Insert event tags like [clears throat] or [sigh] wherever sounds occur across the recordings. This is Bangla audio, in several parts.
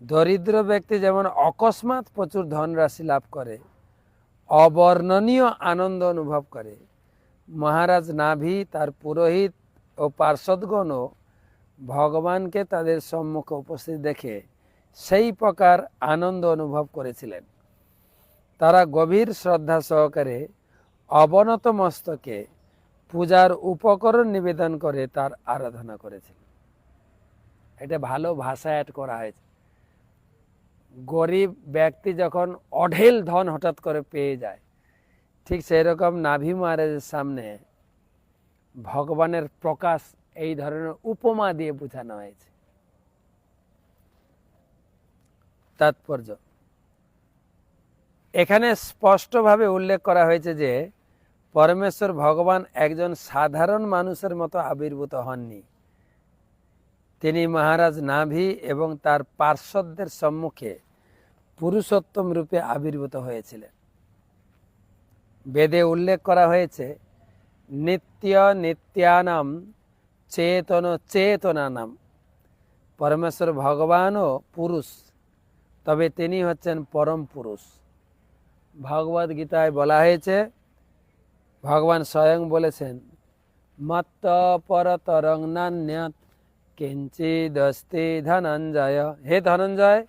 দরিদ্র ব্যক্তি যেমন অকস্মাৎ প্রচুর ধনরাশি লাভ করে, অবর্ণনীয় আনন্দ অনুভব করে। মহারাজ নাভি, তার পুরোহিত ও পার্ষদগণও ভগবানকে তাদের সম্মুখে উপস্থিত দেখে সেই প্রকার আনন্দ অনুভব করেছিলেন। তারা গভীর শ্রদ্ধা সহকারে অবনত মস্তকে পূজার উপকরণ নিবেদন করে তার আরাধনা করেছিল এটা ভালো ভাষা অ্যাড করা হয়েছে। গরিব ব্যক্তি যখন অঢেল ধন হঠাৎ করে পেয়ে যায়, ঠিক সেই রকম নাভি মহারাজের সামনে ভগবানের প্রকাশ এই ধরনের উপমা দিয়ে বোঝানো হয়েছে। তাৎপর্য। এখানে স্পষ্টভাবে উল্লেখ করা হয়েছে যে, পরমেশ্বর ভগবান একজন সাধারণ মানুষের মতো আবির্ভূত হননি। তিনি মহারাজ নাভি এবং তার পার্শ্বদের সম্মুখে পুরুষোত্তম রূপে আবির্ভূত হয়েছিলেন। বেদে উল্লেখ করা হয়েছে, নিত্য নিত্যানাম চেতন চেতনানাম। পরমেশ্বর ভগবানও পুরুষ, তবে তিনি হচ্ছেন পরম পুরুষ। ভগবদ গীতায় বলা হয়েছে, ভগবান স্বয়ং বলেছেন, মত্ত পরতরং নান্যত কিঞ্চিদস্তি ধনঞ্জয়। হে ধনঞ্জয়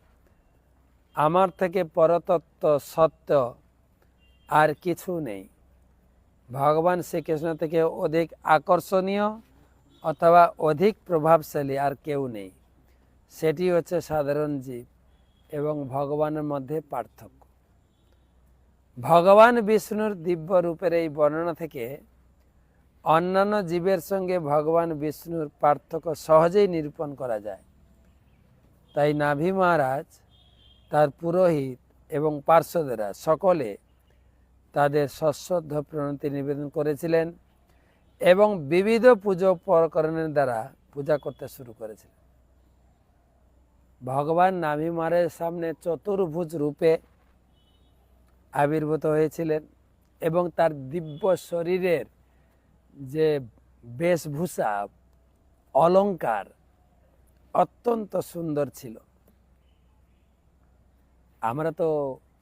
আমার থেকে পরতত্ত্ব সত্য আর কিছু নেই। ভগবান শ্রীকৃষ্ণ থেকে অধিক আকর্ষণীয় অথবা অধিক প্রভাবশালী আর কেউ নেই। সেটি হচ্ছে সাধারণ জীব এবং ভগবানের মধ্যে পার্থক্য। ভগবান বিষ্ণুর দিব্য রূপের এই বর্ণনা থেকে অন্যান্য জীবের সঙ্গে ভগবান বিষ্ণুর পার্থক্য সহজেই নিরূপণ করা যায়। তাই নাভি মহারাজ তার পুরোহিত এবং পার্শ্বদেরা সকলে তাদের সশ্রদ্ধ প্রণতি নিবেদন করেছিলেন এবং বিবিধ পুজো পরকরণের দ্বারা পূজা করতে শুরু করেছিলেন। ভগবান নাভি মহারাজের সামনে চতুর্ভুজ রূপে আবির্ভূত হয়েছিলেন এবং তার দিব্য শরীরের যে বেশভূষা অলংকার অত্যন্ত সুন্দর ছিল। আমরা তো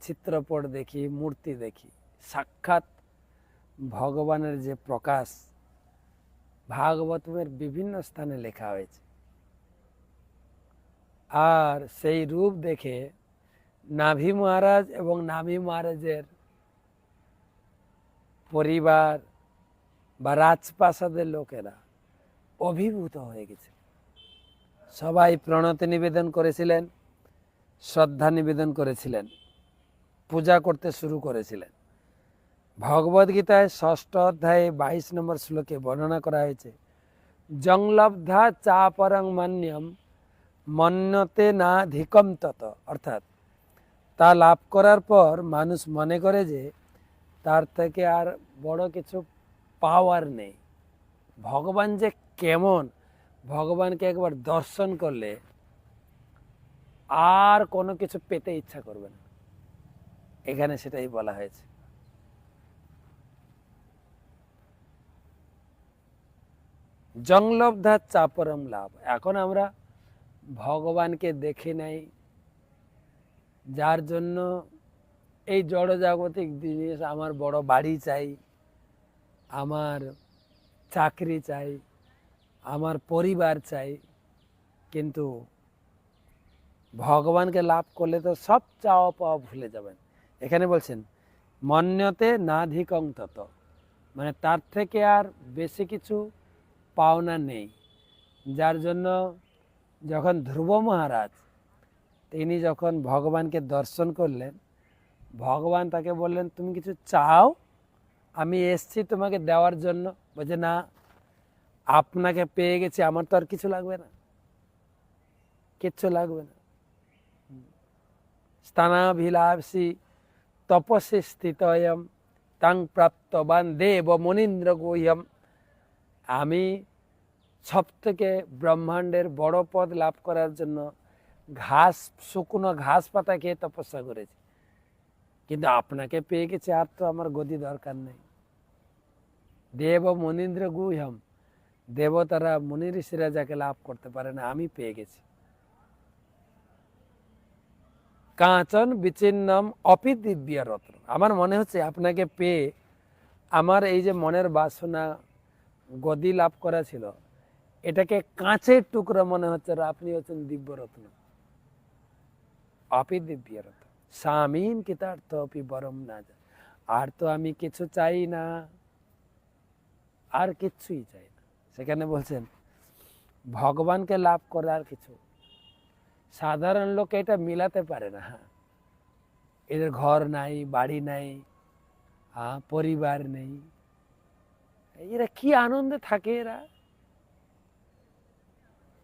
চিত্রপট দেখি, মূর্তি দেখি। সাক্ষাৎ ভগবানের যে প্রকাশ, ভাগবতমের বিভিন্ন স্থানে লেখা হয়েছে। আর সেই রূপ দেখে নাভি মহারাজ এবং নাভি মহারাজের পরিবার বা রাজপ্রাসাদের লোকেরা অভিভূত হয়ে গেছে সবাই প্রণতি নিবেদন করেছিলেন। শ্রদ্ধা নিবেদন করেছিলেন, পূজা করতে শুরু করেছিলেন। ভগবদ্গীতায় ষষ্ঠ অধ্যায়ে বাইশ নম্বর শ্লোকে বর্ণনা করা হয়েছে, জংলব্ধা চাপরং মান্যম মন্যতে না ধিকম তত। অর্থাৎ, তা লাভ করার পর মানুষ মনে করে যে, তার থেকে আর বড় কিছু পাওয়ার নেই। ভগবান যে কেমন, ভগবানকে একবার দর্শন করলে আর কোনো কিছু পেতে ইচ্ছা করবে না। এখানে সেটাই বলা হয়েছে। জংলব্ধা চাপরম লাভ। এখন আমরা ভগবানকে দেখি নাই, যার জন্য এই জড়জাগতিক জিনিস আমার বড় বাড়ি চাই, আমার চাকরি চাই, আমার পরিবার চাই, কিন্তু ভগবানকে লাভ করলে তো সব চাওয়া পাওয়া ভুলে যাবেন। এখানে বলছেন, মন্যতে নাধিকং তত। মানে তার থেকে আর বেশি কিছু পাওনা নেই। যার জন্য যখন ধ্রুব মহারাজ তিনি যখন ভগবানকে দর্শন করলেন, ভগবান তাকে বললেন, তুমি কিছু চাও? আমি এসছি তোমাকে দেওয়ার জন্য। বলছে, না, আপনাকে পেয়ে গেছি, আমার তো আর কিছু লাগবে না। কিচ্ছু লাগবে না। স্থানাভিলাষী তপসী স্থিতয়ম, তাং প্রাপ্তবান দেব মনীন্দ্র গুহ্যম। আমি সব থেকে ব্রহ্মাণ্ডের বড় পদ লাভ করার জন্য ঘাস, শুকনো ঘাস পাতা খেয়ে তপস্যা করেছি। কিন্তু আপনাকে পেয়ে গেছে, আর তো আমার গদি দরকার নেই। দেব মনীন্দ্র গুহ্যম, দেবতারা মুনি ঋষিরা যাকে লাভ করতে পারে না, আমি পেয়ে গেছি। কাঁচন বিচ্ছিন্নম অপি দিব্য রত্ন। আমার মনে হচ্ছে আপনাকে পেয়ে আমার এই যে মনের বাসনা গদি লাভ করা ছিল, এটাকে কাঁচের টুকরো মনে হচ্ছে আপনি হচ্ছেন দিব্য রত্ন অপি দিব্য রত্ন। স্বামীন কিতার্থ অপি বরম না যায় আর তো আমি কিছু চাই না, আর কিচ্ছুই চাই না। সেখানে বলছেন, ভগবানকে লাভ করে আর কিছু সাধারণ লোক এটা মিলাতে পারে না এদের ঘর নাই, বাড়ি নাই হ্যাঁ পরিবার নেই। এরা কি আনন্দে থাকে এরা?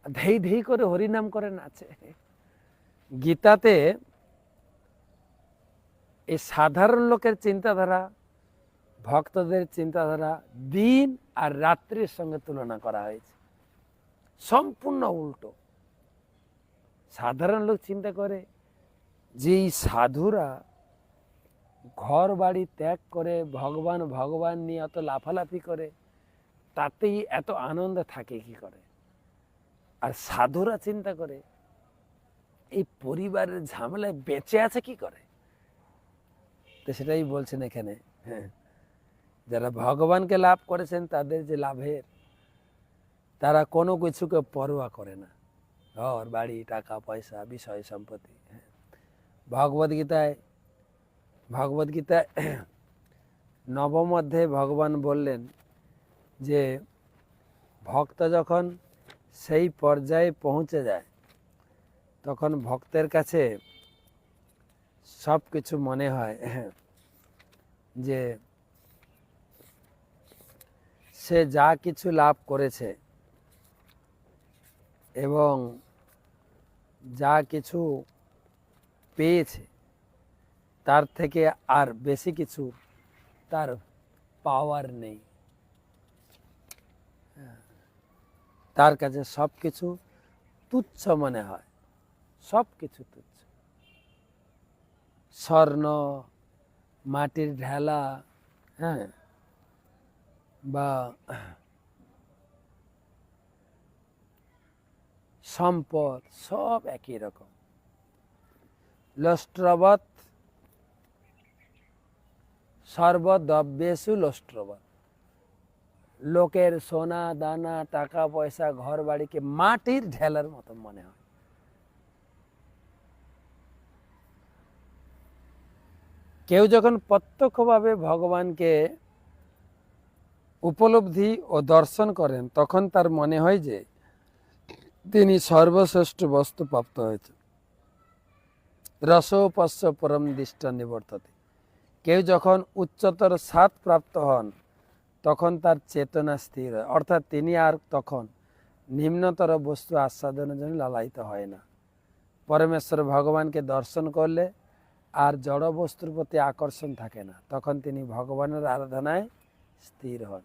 ধেই ধেই করে হরিনাম করে নাচে। গীতাতে এই সাধারণ লোকের চিন্তাধারা, ভক্তদের চিন্তাধারা দিন আর রাত্রির সঙ্গে তুলনা করা হয়েছে। সম্পূর্ণ উল্টো। সাধারণ লোক চিন্তা করে যে এই সাধুরা ঘর বাড়ি ত্যাগ করে ভগবান ভগবান নিয়ে অত লাফালাফি করে, তাতেই এত আনন্দ থাকে কি করে? আর সাধুরা চিন্তা করে এই পরিবারের ঝামেলায় বেঁচে আছে কি করে? তো সেটাই বলছেন এখানে হ্যাঁ। যারা ভগবানকে লাভ করেছেন তাদের যে লাভের, তারা কোনো কিছুকে পরোয়া করে না। ঘর, বাড়ি, টাকা, পয়সা, বিষয়, সম্পত্তি। ভগবদ গীতায় ভগবদ গীতায় [clears throat] নবম অধ্যায়ে ভগবান বললেন যে, ভক্ত যখন সেই পর্যায়ে পৌঁছে যায়, তখন ভক্তের কাছে সব কিছু মনে হয় [clears throat] যে, সে যা কিছু লাভ করেছে এবং যা কিছু পেয়েছে, তার থেকে আর বেশি কিছু তার পাওয়ার নেই। তার কাছে সব কিছু তুচ্ছ মনে হয় সব কিছু তুচ্ছ। স্বর্ণ, মাটির ঢেলা হ্যাঁ বা সম্পদ, সব একই রকম। লষ্ট্রবৎ সর্বদ্রব্যেশু লষ্ট্রবৎ। লোকের সোনা, দানা, টাকা, পয়সা, ঘর, বাড়িকে মাটির ঢেলার মতো মনে হয়। কেউ যখন প্রত্যক্ষভাবে ভগবানকে উপলব্ধি ও দর্শন করেন, তখন তার মনে হয় যে তিনি সর্বশ্রেষ্ঠ বস্তু প্রাপ্ত হয়েছে রসোপস্য পরম দৃষ্ট নিবর্ততে। কেউ যখন উচ্চতর স্বাদ প্রাপ্ত হন, তখন তার চেতনা স্থির হয়। অর্থাৎ তিনি আর তখন নিম্নতর বস্তু আস্বাদনের জন্য লালায়িত হয় না। পরমেশ্বর ভগবানকে দর্শন করলে আর জড় বস্তুর প্রতি আকর্ষণ থাকে না। তখন তিনি ভগবানের আরাধনায় স্থির হন।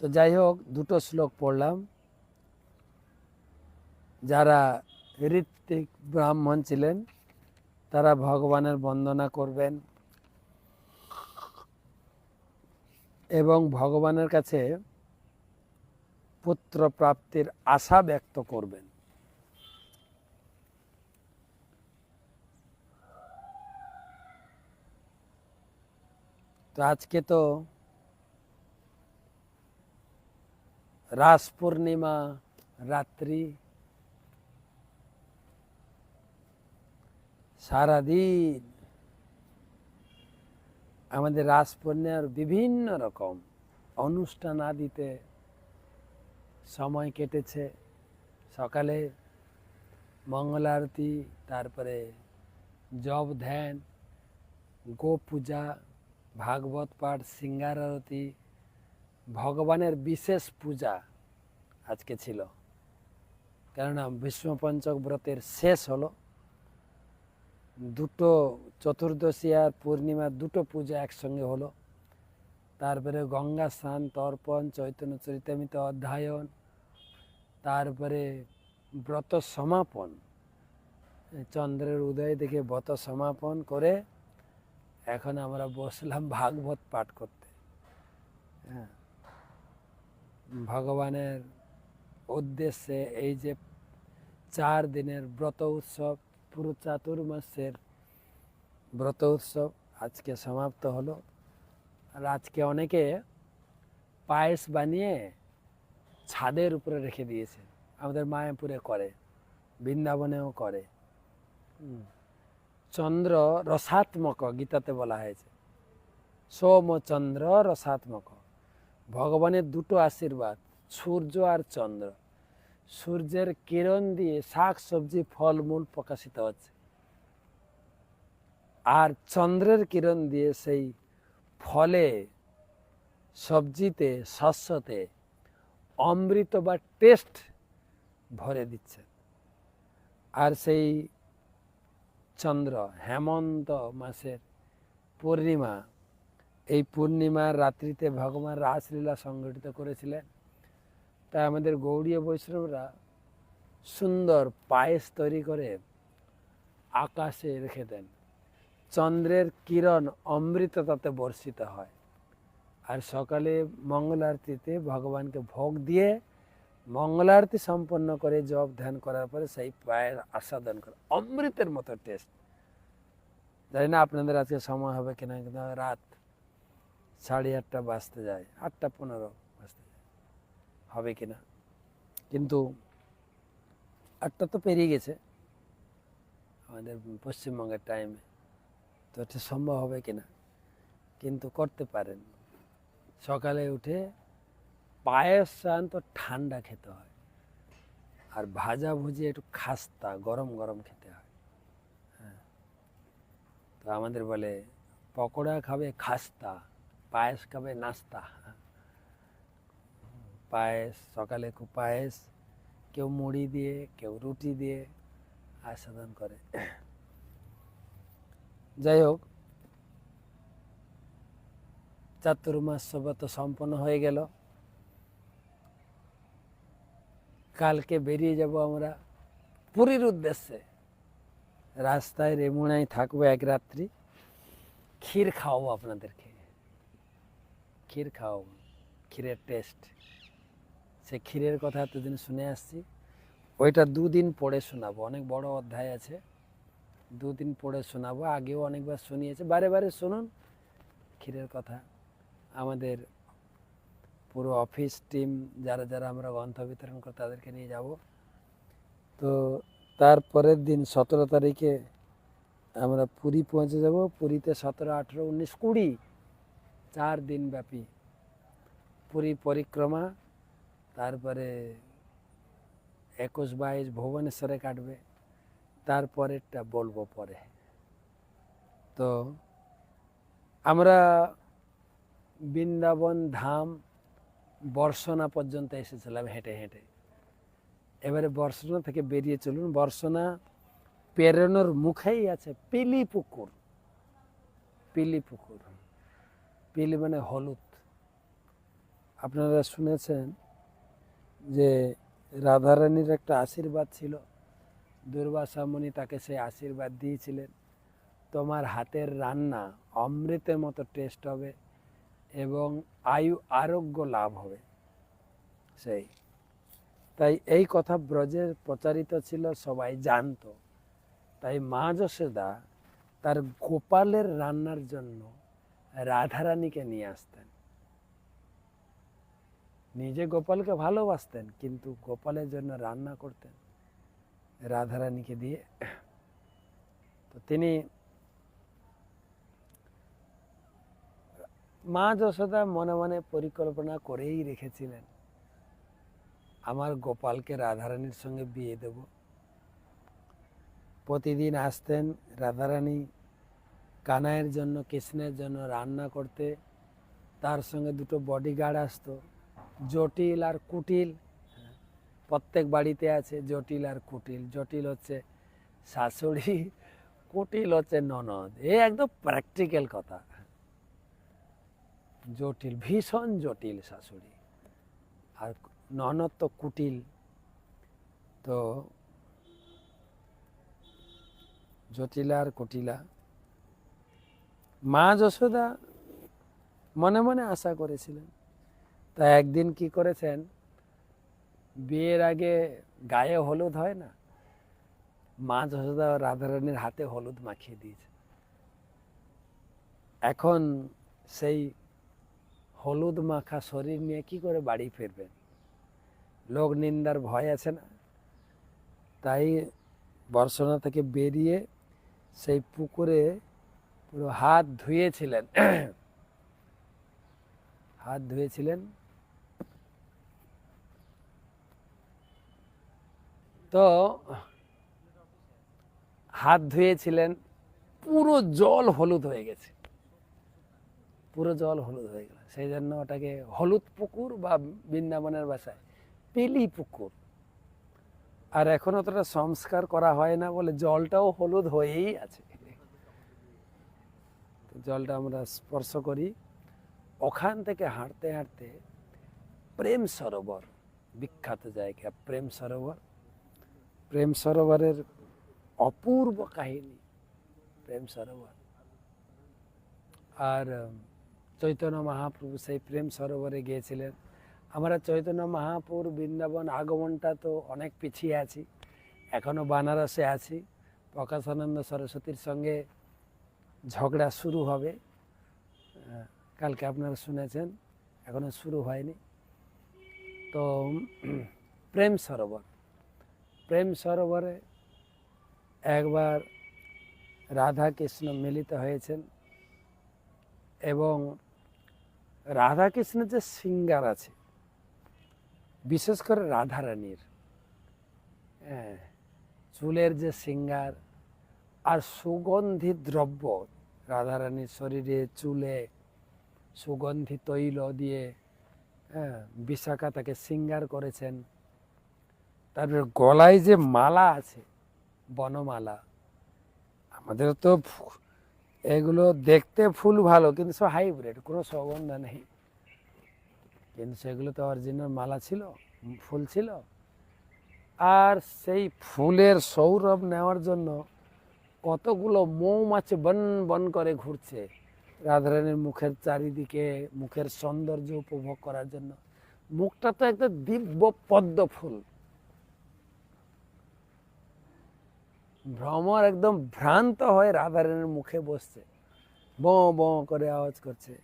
তো যাই হোক, দুটো শ্লোক পড়লাম। যারা ঋত্বিক ব্রাহ্মণ ছিলেন, তারা ভগবানের বন্দনা করবেন। এবং ভগবানের কাছে পুত্র প্রাপ্তির আশা ব্যক্ত করবেন। তো আজকে তো রাস পূর্ণিমা, রাত্রি সারাদিন আমাদের পূর্ণিমার বিভিন্ন রকম অনুষ্ঠান আদিতে সময় কেটেছে। সকালে মঙ্গল আরতি, তারপরে জব ধ্যান গো পূজা, ভাগবত পাঠ, সিঙ্গার আরতি, ভগবানের বিশেষ পূজা আজকে ছিল। কেননা বিষ্ণুপঞ্চক ব্রতের শেষ হলো। দুটো চতুর্দশী আর পূর্ণিমা দুটো পূজা একসঙ্গে হলো। তারপরে গঙ্গা স্নান, তর্পণ, চৈতন্য চরিতামিত অধ্যায়ন, তারপরে ব্রত সমাপন। চন্দ্রের উদয় দেখে ব্রত সমাপন করে এখন আমরা বসলাম ভাগবত পাঠ করতে। হ্যাঁ। ভগবানের উদ্দেশ্যে এই যে চার দিনের ব্রত উৎসব পুরো চাতুর্মাসের ব্রত উৎসব আজকে সমাপ্ত হলো। আর আজকে অনেকে পায়েস বানিয়ে ছাদের উপরে রেখে দিয়েছে। আমাদের মায়াপুরে করে, বৃন্দাবনেও করে। চন্দ্র রসাত্মক, গীতাতে বলা হয়েছে। সোম চন্দ্র রসাত্মক। ভগবানের দুটো আশীর্বাদ, সূর্য আর চন্দ্র। সূর্যের কিরণ দিয়ে শাক, সবজি ফলমূল প্রকাশিত হচ্ছে। আর চন্দ্রের কিরণ দিয়ে সেই ফলে, সবজিতে, শস্যতে অমৃত বা টেস্ট ভরে দিচ্ছে। আর সেই চন্দ্র, হেমন্ত মাসের পূর্ণিমা, এই পূর্ণিমার রাত্রিতে ভগবান রাসলীলা সংগঠিত করেছিলেন। তাই আমাদের গৌড়ীয় বৈষ্ণবরা সুন্দর পায়েস তৈরি করে আকাশে রেখে দেন। চন্দ্রের কিরণ অমৃত তাতে বর্ষিত হয়। আর সকালে মঙ্গল আরতিতে ভগবানকে ভোগ দিয়ে মঙ্গলারতি সম্পন্ন করে জপ ধ্যান করার পরে সেই পায়ের আস্বাদন করে। অমৃতের মতো টেস্ট জানি না আপনাদের আজকে সময় হবে কিনা, কিন্তু রাত সাড়ে আটটা বাজতে যায়, আটটা পনেরো। হবে কিনা। কিন্তু আটটা তো পেরিয়ে গেছে আমাদের পশ্চিমবঙ্গের টাইমে তো এটা সম্ভব হবে কিনা? কিন্তু করতে পারেন। সকালে উঠে পায়েস চান তো ঠান্ডা খেতে হয়। আর ভাজা ভুজি একটু খাস্তা, গরম গরম খেতে হয়। হ্যাঁ। তো আমাদের বলে পকোড়া খাবে খাস্তা, পায়েস খাবে নাস্তা। পায়েস, সকালে খুব পায়েস, কেউ মুড়ি দিয়ে, কেউ রুটি দিয়ে আস্বাদন করে। যাই হোক চাতুর্মাস তো সম্পন্ন হয়ে গেল। কালকে বেরিয়ে যাব আমরা পুরীর উদ্দেশ্যে। রাস্তায় রেমুনায় থাকব এক রাত্রি। ক্ষীর খাওয়াবো আপনাদেরকে। ক্ষীর খাওয়াবো। ক্ষীরের টেস্ট সে ক্ষীরের কথা এতদিন শুনে আসছি। ওইটা দুদিন পড়ে শোনাবো, অনেক বড় অধ্যায় আছে। দুদিন পড়ে শোনাবো, আগেও অনেকবার শুনিয়েছে। বারে বারে শুনুন, ক্ষীরের কথা। আমাদের পুরো অফিস টিম, যারা যারা আমরা গ্রন্থ বিতরণ করে তাদেরকে নিয়ে যাব। তো তারপরের দিন সতেরো তারিখে আমরা পুরী পৌঁছে যাব। পুরীতে সতেরো, আঠেরো, উনিশ, কুড়ি, চার দিন ব্যাপী পুরী পরিক্রমা তারপরে একুশ বাইশ ভুবনেশ্বরে কাটবে, তারপরেরটা বলব পরে। তো আমরা বৃন্দাবন ধাম বর্ষনা পর্যন্ত এসেছিলাম হেঁটে হেঁটে। এবারে বর্ষনা থেকে বেরিয়ে চলুন, বর্ষনা পেরোনোর মুখেই আছে পিলি পুকুর পিলি পুকুর পিলি মানে হলুদ। আপনারা শুনেছেন যে রাধারানীর একটা আশীর্বাদ ছিল দুর্বাসা মুনি তাকে সেই আশীর্বাদ দিয়েছিলেন। তোমার হাতের রান্না অমৃতের মতো টেস্ট হবে এবং আয়ু আরোগ্য লাভ হবে। সেই। তাই এই কথা ব্রজের প্রচারিত ছিল, সবাই জানতো। তাই মা যশোদা তার গোপালের রান্নার জন্য রাধারানীকে নিয়ে আসতেন। নিজে গোপালকে ভালোবাসতেন, কিন্তু গোপালের জন্য রান্না করতেন রাধারানীকে দিয়ে। তো তিনি মা যশোদা মনে মনে পরিকল্পনা করেই রেখেছিলেন, আমার গোপালকে রাধারানীর সঙ্গে বিয়ে দেব। প্রতিদিন আসতেন রাধারানী কানাইয়ের জন্য, কৃষ্ণের জন্য রান্না করতে। তার সঙ্গে দুটো বডিগার্ড আসতো। জটিল আর কুটিল। প্রত্যেক বাড়িতে আছে জটিল আর কুটিল। জটিল হচ্ছে শাশুড়ি, কুটিল হচ্ছে ননদ। এ একদম প্র্যাকটিক্যাল কথা। জটিল, ভীষণ জটিল শাশুড়ি। আর ননদ তো কুটিল। তো জটিলা আর কুটিলা। মা যশোদা মনে মনে আশা করেছিলেন। তা একদিন কি করেছেন? বিয়ের আগে গায়ে হলুদ হয় না? মা যশোদা রাধারানীর হাতে হলুদ মাখিয়ে দিয়েছে। এখন সেই হলুদ মাখা শরীর নিয়ে কি করে বাড়ি ফিরবেন? লোক নিন্দার ভয় আছে না? তাই বর্ষনা থেকে বেরিয়ে সেই পুকুরে পুরো হাত ধুয়েছিলেন। [clears throat] হাত ধুয়েছিলেন। তো হাত ধুয়েছিলেন, পুরো জল হলুদ হয়ে গেছে। পুরো জল হলুদ হয়ে গেল। সেই জন্য ওটাকে হলুদ পুকুর বা বৃন্দাবনের বাসায় পেলি পুকুর। আর এখন অতটা সংস্কার করা হয় না বলে জলটাও হলুদ হয়েই আছে। জলটা আমরা স্পর্শ করি। ওখান থেকে হাঁটতে হাঁটতে প্রেম সরোবর, বিখ্যাত জায়গা প্রেম সরোবর। প্রেম সরোবরের অপূর্ব কাহিনী, প্রেম সরোবর। আর চৈতন্য মহাপ্রভু সেই প্রেম সরোবরে গিয়েছিলেন। আমরা চৈতন্য মহাপুর বৃন্দাবন আগমনটা তো অনেক পিছিয়ে আছি এখনও বানারসে আছি। প্রকাশানন্দ সরস্বতীর সঙ্গে ঝগড়া শুরু হবে। কালকে আপনারা শুনেছেন এখনও শুরু হয়নি। তো প্রেম সরোবর। প্রেম সরোবরে একবার রাধা কৃষ্ণ মিলিত হয়েছেন এবং রাধা কৃষ্ণের যে সিঙ্গার আছে, বিশেষ করে রাধারানীর হ্যাঁ চুলের যে সিঙ্গার আর সুগন্ধি দ্রব্য রাধারানীর শরীরে, চুলে সুগন্ধি তৈল দিয়ে হ্যাঁ বিশাখা তাকে সিঙ্গার করেছেন। তারপরে গলায় যে মালা আছে, বনমালা আমাদের তো এগুলো দেখতে ফুল ভালো, কিন্তু সব হাইব্রিড, কোনো সুগন্ধ নেই। কিন্তু সেগুলো তো অরিজিনাল মালা ছিল ফুল ছিল। আর সেই ফুলের সৌরভ নেওয়ার জন্য কতগুলো মৌমাছি বন বন করে ঘুরছে, রাধারানীর মুখের চারিদিকে, মুখের সৌন্দর্য উপভোগ করার জন্য। মুখটা তো একটা দিব্য পদ্ম ফুল। ভ্রমর একদম ভ্রান্ত হয়ে রাধারানীর মুখে বসছে। বঁ বঁ করে আওয়াজ করছে।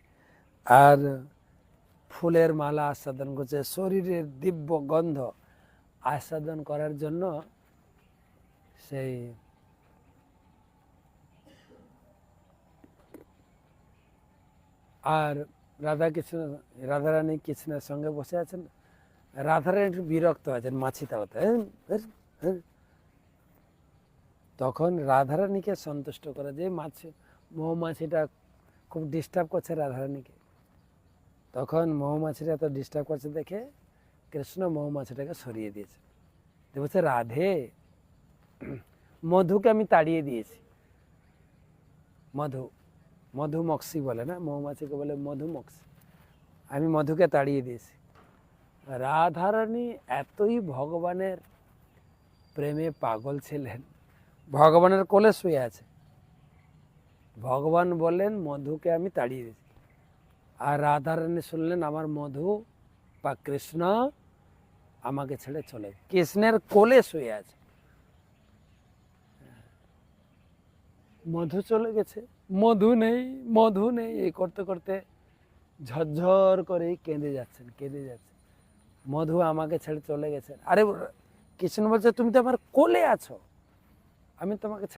আর ফুলের মালা আস্বাদন করছে। শরীরের দিব্য গন্ধ আস্বাদন করার জন্য সেই আর রাধা কৃষ্ণ রাধারানী কৃষ্ণের সঙ্গে বসে আছেন। রাধারানী একটু বিরক্ত আছেন মাছি তাড়াতে "হেন, হেন, হেন।" তখন রাধারানীকে সন্তুষ্ট করা যে মাছি মৌমাছিটা খুব ডিস্টার্ব করছে রাধারানীকে। তখন মৌমাছিটা এত ডিস্টার্ব করছে দেখে কৃষ্ণ মৌমাছিটাকে সরিয়ে দিয়েছে। দিয়ে বলছে, রাধে, মধুকে আমি তাড়িয়ে দিয়েছি। মধু মধুমক্সি বলে না, মৌমাছিকে বলে মধুমক্সি আমি মধুকে তাড়িয়ে দিয়েছি। রাধারানী এতই ভগবানের প্রেমে পাগল ছিলেন ভগবানের কোলে শুয়ে আছে। ভগবান বললেন, মধুকে আমি তাড়িয়ে দিয়েছি। আর রাধারানী শুনলেন, আমার মধু বা কৃষ্ণ আমাকে ছেড়ে চলে কৃষ্ণের কোলে শুয়ে আছে। মধু চলে গেছে। মধু নেই মধু নেই। এই করতে করতে ঝরঝর করে কেঁদে যাচ্ছেন কেঁদে যাচ্ছেন মধু আমাকে ছেড়ে চলে গেছেন। আরে, কৃষ্ণ বলছে, তুমি তো আমার কোলে আছো। আমি তোমাকে